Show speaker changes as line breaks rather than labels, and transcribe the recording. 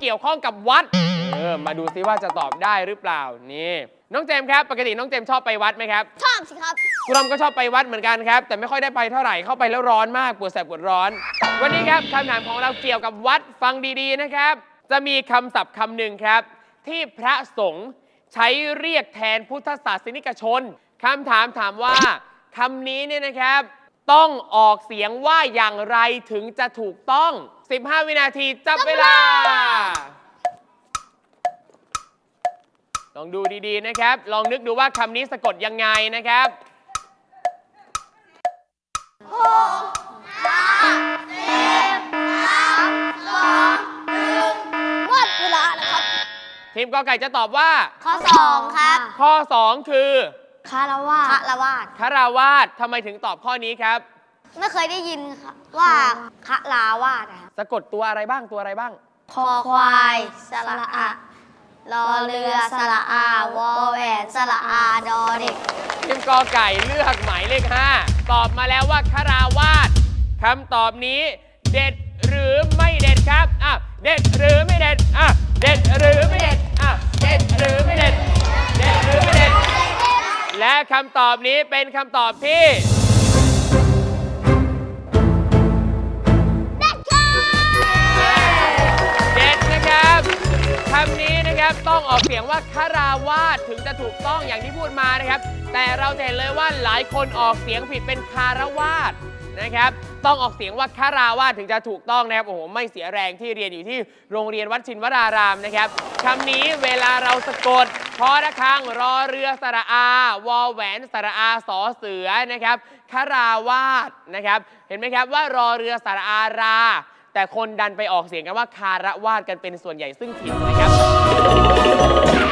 เกี่ยวข้องกับวัด เออ มาดูซิว่าจะตอบได้หรือเปล่า นี่ น้องเจมส์ครับ ปกติน้องเจมส์ชอบไปวัดไหมครับ
ชอบสิครับ
คุณรอมก็ชอบไปวัดเหมือนกันครับ แต่ไม่ค่อยได้ไปเท่าไหร่ เข้าไปแล้วร้อนมาก ปวดแสบปวดร้อน วันนี้ครับคำถามของเราเกี่ยวกับวัด ฟังดีๆนะครับ จะมีคำศัพท์คำหนึ่งครับ ที่พระสงฆ์ใช้เรียกแทนพุทธศาสนิกชนคำถามถามว่าคำนี้เนี่ยนะครับ ต้องออกเสียงว่าอย่างไรถึงจะถูกต้อง 15 วินาทีจับเวลา ลองดูดีๆนะครับ ลองนึกดูว่าคำนี้สะกดยังไงนะครับ
หมดเวลาแล้วครับ
ทีมกอไก่จะตอบว่า
ข้อสองครับ
ข้อ 2 คือ
คารวาสคารวาส
คาราวาสทำไมถึงตอบข้อนี้ครับ
ไม่เคยได้ยินครับว่าคาราวาสอะครับ
สะกดตัวอะไรบ้างตัวอะไรบ้าง
คอควายสระอะรอเรือสระอาวอแหวนสระอาดอเด็ก
ทีมกอไก่เลือกหมายเลข5ตอบมาแล้วว่าคาราวาสคำตอบนี้ เด็ดหรือไม่เด็ดครับอะเด็ดหรือไม่เด็ดอะเด็ดหรือไม่เด็ด และคำตอบนี้เป็นคำตอบที่ เด็ดนะครับคำนี้นะครับต้องออกเสียงว่าคาราวาสถึงจะถูกต้องอย่างที่พูดมานะครับ แต่เราจะเห็นเลยว่าหลายคนออกเสียงผิดเป็นคารวาสนะครับ ต้องออกเสียงว่าคาราวาสถึงจะถูกต้องนะครับโอ้โหไม่เสียแรงที่เรียนอยู่ที่โรงเรียนวัดชินวรารามนะครับคำนี้เวลาเราสะกด พอระคังรอเรือสระอา วอแหวนสระอาสอเสือนะครับคาราวาสนะครับ เห็นไหมครับว่ารอเรือสระอารา แต่คนดันไปออกเสียงกันว่าคาระวาดกันเป็นส่วนใหญ่ซึ่งผิดนะครับ